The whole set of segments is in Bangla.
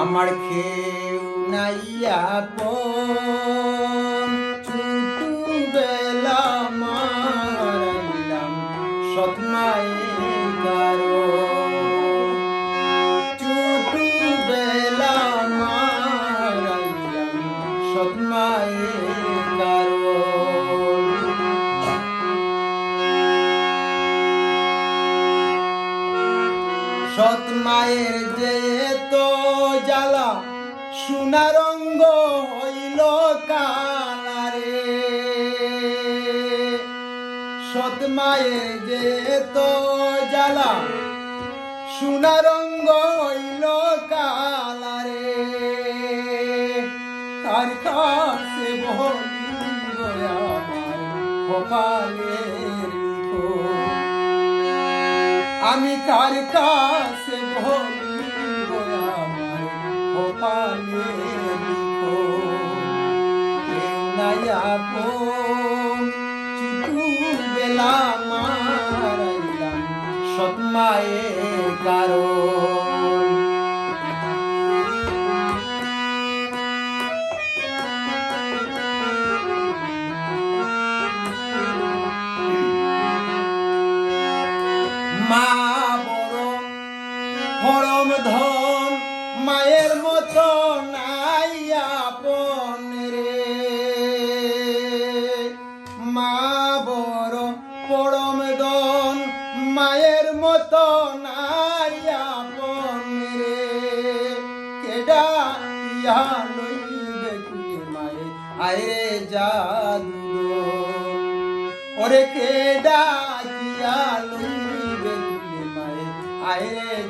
আমার খেউ নাইয়া পন সৎ মায়ের যে তো জ্বালা, সোনা রঙ্গ হইল কালারে। সৎ মায়ের যে তো জ্বালা, সোনা রঙ্গ হইল কালারে। তার কাছে বলিব আমার আমি কার কাছে বলিব আমার কপালে চুটু বেলা মারাইলাম সৎমায়ের কারণ মা বড়, পরম ধন মায়ের মতো নাই আপন রে। মা বড়, পরম ধন মায়ের মতো নাই আপন রে। কেডা ইয়া লইবে মায়ে? আয়ে জাদু ওরে কেডা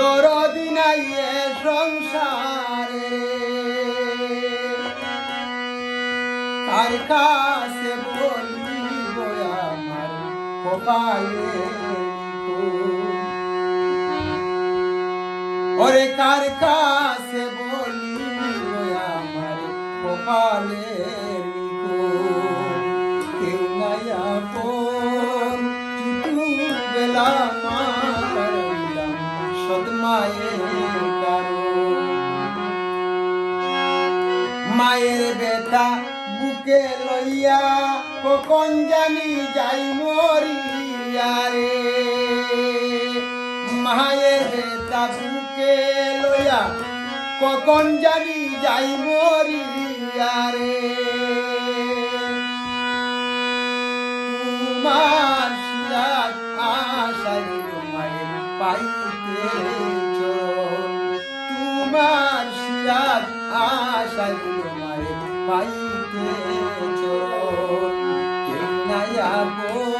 ধর দিনাইয়ে সংসারে। কার কাছে বলিব আমার কপালে ওরে কার কাছে বলিব আমার কপালে কেউ নাই আপন মায়ের বেটা বুকে লইয়া, কখন জানি যাই মরিয়া রে? মায়ের বেটা বুকে লইয়া, কখন জানি যাই মরিয়া রে? তোমার পাইতে তোমার সিরাজ আশাই তোমায় পাইতে কেউ নাই আপন